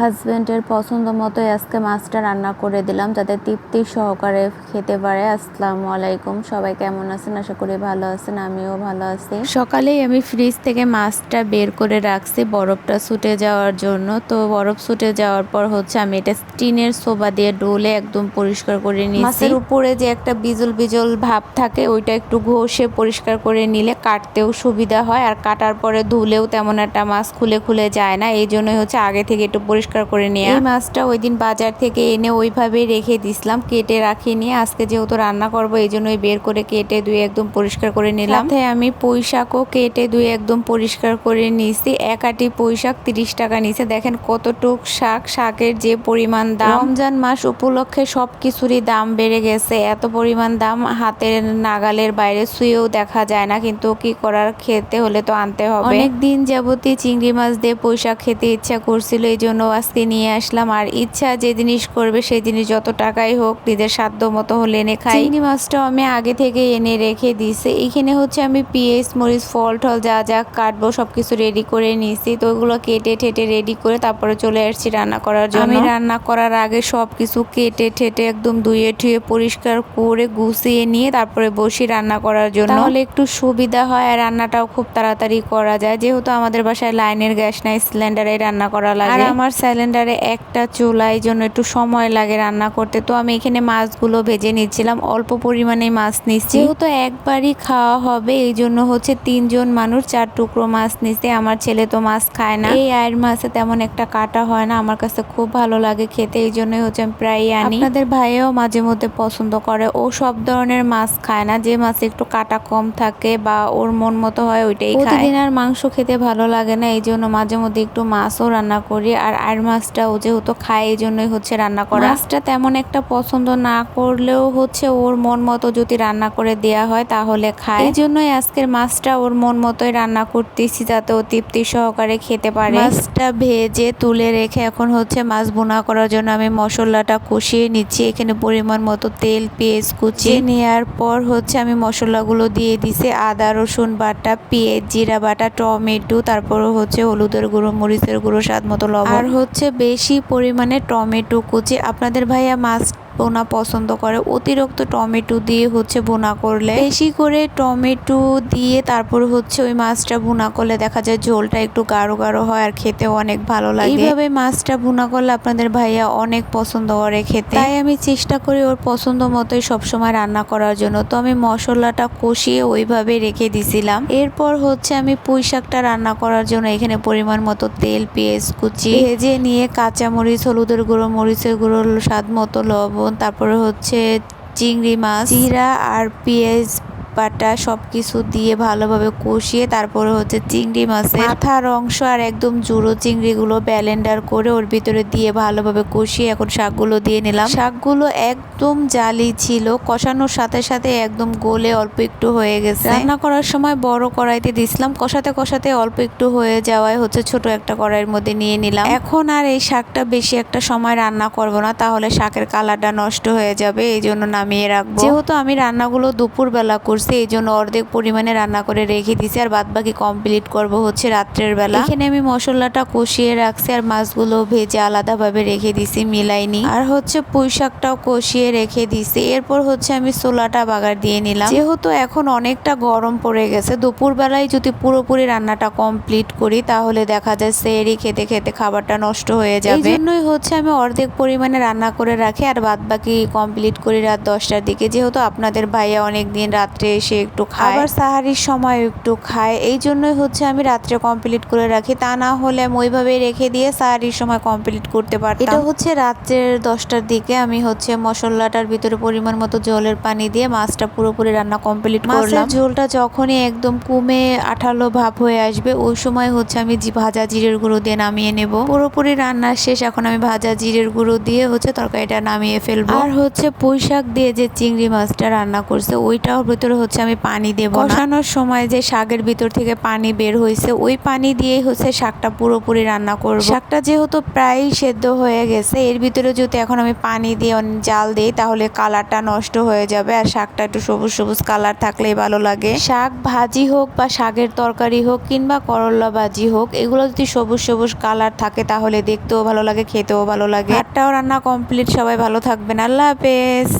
হাজব্যান্ডের পছন্দ মতোই আজকে মাছটা রান্না করে দিলাম যাতে তৃপ্তি সহকারে খেতে পারে। আসসালামু আলাইকুম সবাই কেমন আছেন? আশা করি ভালো আছেন আমিও ভালো আছি। সকালেই আমি ফ্রিজ থেকে মাছটা বের করে রাখছি বরফটা ছুটে যাওয়ার জন্য। তো বরফ ছুটে যাওয়ার পর হচ্ছে আমি এটা স্টিনের সোবা দিয়ে ডোলে একদম পরিষ্কার করে নিয়েছি মাছের উপরে যে একটা বিজল বিজল ভাব থাকে ওইটা একটু ঘষে পরিষ্কার করে নিলে কাটতেও সুবিধা হয়। আর কাটার পরে ধুলেও তেমন একটা মাছ খুলে খুলে যায় না। এই জন্যই হচ্ছে আগে থেকে একটু পরিষ্কার করে নিয়ে। এই মাছটা ওই দিন বাজার থেকে এনে ওইভাবে রেখে দিছিলাম কেটে রাখিনি আজকে যেহেতু রান্না করব এই জন্যই বের করে কেটে ধুয়ে একদম পরিষ্কার করে নিলাম। সাথে আমি পুঁই শাকও কেটে ধুয়ে একদম পরিষ্কার করে নিয়েছি এক আটি পুঁই শাক তিরিশ টাকা নিচে দেখেন কতটুক শাক শাকের যে পরিমাণ দাম। রমজান মাস উপলক্ষে সব কিছুরই দাম বেড়ে গেছে। এত পরিমাণ দাম হাতের নাগালের বাইরে শুয়েও দেখা যায় না কিন্তু কি করার? খেতে হলে তো আনতে হবে। অনেক দিন যাবতই চিংড়ি মাছ দিয়ে পুঁই শাক খেতে ইচ্ছা করছিল এই জন্য আজকে নিয়ে আসলাম। আর ইচ্ছা যে জিনিস করবে সেই জিনিস যত টাকাই হোক নিজের সাধ্য মতো হলে এনে খাই। চিংড়ি মাছটাও আমি আগে থেকে এনে রেখে দিছি এখানে হচ্ছে আমি পেঁয়াজ মরিচ ফল টল যা যা কাটবো সবকিছু রেডি করে নিয়েছি। তো ওগুলো কেটে ঠেটে রেডি করে তারপরে চলে আসছি রান্না করার জন্য। আমি রান্না করার আগে সব কিছু কেটে ঠেটে একদম ধুয়ে ঠুয়ে পরিষ্কার করে গুছিয়ে নিয়ে তারপরে বসি রান্না করার জন্য। তাহলে একটু সুবিধা হয় আর রান্নাটাও খুব তাড়াতাড়ি করা যায়। যেহেতু আমাদের বাসায় লাইনের গ্যাস নাই সিলিন্ডারে রান্না করা লাগে। আর আমার সিলিন্ডারে একটা চুলা এই জন্য একটু সময় লাগে রান্না করতে। তো আমি এখানে মাছগুলো ভেজে নিচ্ছিলাম, অল্প পরিমাণে মাছ নিচ্ছি। যেহেতু একবারই খাওয়া হবে এই জন্য হচ্ছে তিনজন মানুষ, চার টুকরো মাছ নিচ্ছে। আমার ছেলে তো মাছ খায় না। এই আয়ের মাছে তেমন একটা কাটা হয় না, আমার কাছে খুব ভালো লাগে খেতে এই জন্যই হচ্ছে আমি প্রায়ই আনি। আপনাদের ভাইও মাঝে মধ্যে পছন্দ করে, ও সব ধরনের মাছ খায় না। যে মাছ একটু কাটা কম থাকে বা ওর মন মতো হয়, ওইটাই খায়। প্রতিদিন আর মাংস খেতে ভালো লাগে না এই জন্য মাঝে মধ্যে একটু মাছও রান্না করি। আর আর মাছটা ও যেহেতু খায় এই জন্যই হচ্ছে রান্না করা। মাছটা তেমন একটা পছন্দ না করলেও হচ্ছে ওর মন মতো যদি রান্না করে দেয়া হয় তাহলে খায়। এই জন্যই আজকের মাছটা ওর মন মতোই রান্না করতেছি যাতে ও তৃপ্তি সহকারে খেতে পারে। মাছটা ভেজে তুলে রেখে এখন হচ্ছে মাছ বোনা করার জন্য আমি মশলাটা কষিয়ে নিচ্ছি এখানে পরিমাণ মতো তেল পেঁয়াজ কুচিয়ে নেওয়ার পর হচ্ছে আমি মশলাগুলো দিয়ে দিছি আদা রসুন বাটা পেঁয়াজ জিরা বাটা টমেটো তারপর হচ্ছে হলুদের গুঁড়ো মরিচের গুঁড়ো স্বাদ মতো লবণ। আর হচ্ছে বেশি পরিমাণে টমেটো কুচি। আপনাদের ভাইয়া মাছ বোনা পছন্দ করে। অতিরিক্ত টমেটো দিয়ে হচ্ছে বোনা করলে। বেশি করে টমেটো দিয়ে তারপর হচ্ছে ওই মাছটা বোনা করলে দেখা যায় ঝোলটা একটু গাঢ় গাঢ় হয় আর খেতেও অনেক ভালো লাগে। এইভাবে মাছটা বোনা করলে আপনাদের ভাইয়া অনেক পছন্দ করে খেতে। তাই আমি চেষ্টা করি ওর পছন্দ মতোই সবসময় রান্না করার জন্য। তো আমি মশলাটা কষিয়ে ওইভাবে রেখে দিছিলাম। এরপর হচ্ছে আমি পুঁই শাকটা রান্না করার জন্য এখানে পরিমাণ মতো তেল, পেঁয়াজ কুচি, ভেজে নিয়ে কাঁচামরিচ, হলুদের গুঁড়ো, মরিচের গুঁড়ো, স্বাদ মতো লবণ তারপরে হচ্ছে চিংড়ি মাছ জিরা আর পেঁয়াজ বাটা সব কিছু দিয়ে ভালোভাবে কষিয়ে তারপরে হচ্ছে চিংড়ি মাছের মাথার অংশ আর একদম জুড়ো চিংড়িগুলো ব্যালেন্ডার করে ওর ভিতরে দিয়ে ভালোভাবে কষিয়ে এখন শাকগুলো দিয়ে নিলাম। শাকগুলো একদম জালি ছিল, কষানোর সাথে সাথে একদম গোলে অল্প একটু হয়ে গেছে। রান্না করার সময় বড় কড়াইতে দিছিলাম, কষাতে কষাতে অল্প একটু হয়ে যাওয়ায় হচ্ছে ছোট একটা কড়াইয়ের মধ্যে নিয়ে নিলাম। এখন আর এই শাকটা বেশি একটা সময় রান্না করব না, তাহলে শাকের কালারটা নষ্ট হয়ে যাবে এই জন্য নামিয়ে রাখব। যেহেতু আমি রান্নাগুলো দুপুর বেলা করছি এই জন্য অর্ধেক পরিমাণে রান্না করে রেখে দিছি আর বাদ বাকি কমপ্লিট করব হচ্ছে রাত্রের বেলা। এখানে আমি মশলাটা কষিয়ে রাখছি আর মাছগুলো ভেজে আলাদাভাবে রেখে দিছি মিলাইনি। আর হচ্ছে পুঁই শাকটাও কষিয়ে রেখে দিছি। এরপর হচ্ছে আমি সোলাটা বাগার দিয়ে নিলাম। যেহেতু এখন অনেকটা গরম পড়ে গেছে দুপুর বেলায় যদি পুরোপুরি রান্নাটা কমপ্লিট করি তাহলে দেখা যায় সেরি খেতে খেতে খাবারটা নষ্ট হয়ে যাবে। এই জন্যই হচ্ছে আমি অর্ধেক পরিমাণে রান্না করে রাখি আর বাদ বাকি কমপ্লিট করি রাত দশটার দিকে। যেহেতু আপনাদের ভাইয়া অনেক দিন রাত্রে এসে একটু খায়। আবার সাহারির সময় একটু খায়। এই জন্যই হচ্ছে আমি রাত্রে কমপ্লিট করে রাখি। তা না হলে আমি ওইভাবে রেখে দিয়ে সাহারির সময় কমপ্লিট করতে পারতাম। এটা হচ্ছে রাত্রের দশটার দিকে আমি হচ্ছে মশলাটার ভিতরে পরিমাণ মতো জলের পানি দিয়ে মাছটা পুরোপুরি রান্না কমপ্লিট করলাম। ঝোলটা যখনই একদম কমে আঠালো ভাব হয়ে আসবে ওই সময় হচ্ছে আমি ভাজা জিরের গুঁড়ো দিয়ে নামিয়ে নেব। পুরোপুরি রান্না শেষ এখন আমি ভাজা জিরের গুঁড়ো দিয়ে হচ্ছে তরকারিটা নামিয়ে ফেলব। আর হচ্ছে পুঁই শাক দিয়ে যে চিংড়ি মাছটা রান্না করছে ওইটার ভিতরে হচ্ছে আমি পানি দেব কষানোর সময় যে শাকের ভিতর থেকে পানি বের হয়েছে ওই পানি দিয়েই হচ্ছে শাকটা পুরোপুরি রান্না করব। শাকটা যেহেতু প্রায় সেদ্ধ হয়ে গেছে এর ভিতরে যদি এখন আমি পানি দিয়ে জাল দিই তাহলে কালারটা নষ্ট হয়ে যাবে আর শাকটা একটু সবুজ সবুজ কালার থাকলেই ভালো লাগে। শাক ভাজি হোক বা শাকের তরকারি হোক কিংবা করলা ভাজি হোক এগুলো যদি সবুজ সবুজ কালার থাকে তাহলে দেখতেও ভালো লাগে খেতেও ভালো লাগে। ভাতটাও রান্না কমপ্লিট সবাই ভালো থাকবেন। আল্লাহ হাফেজ।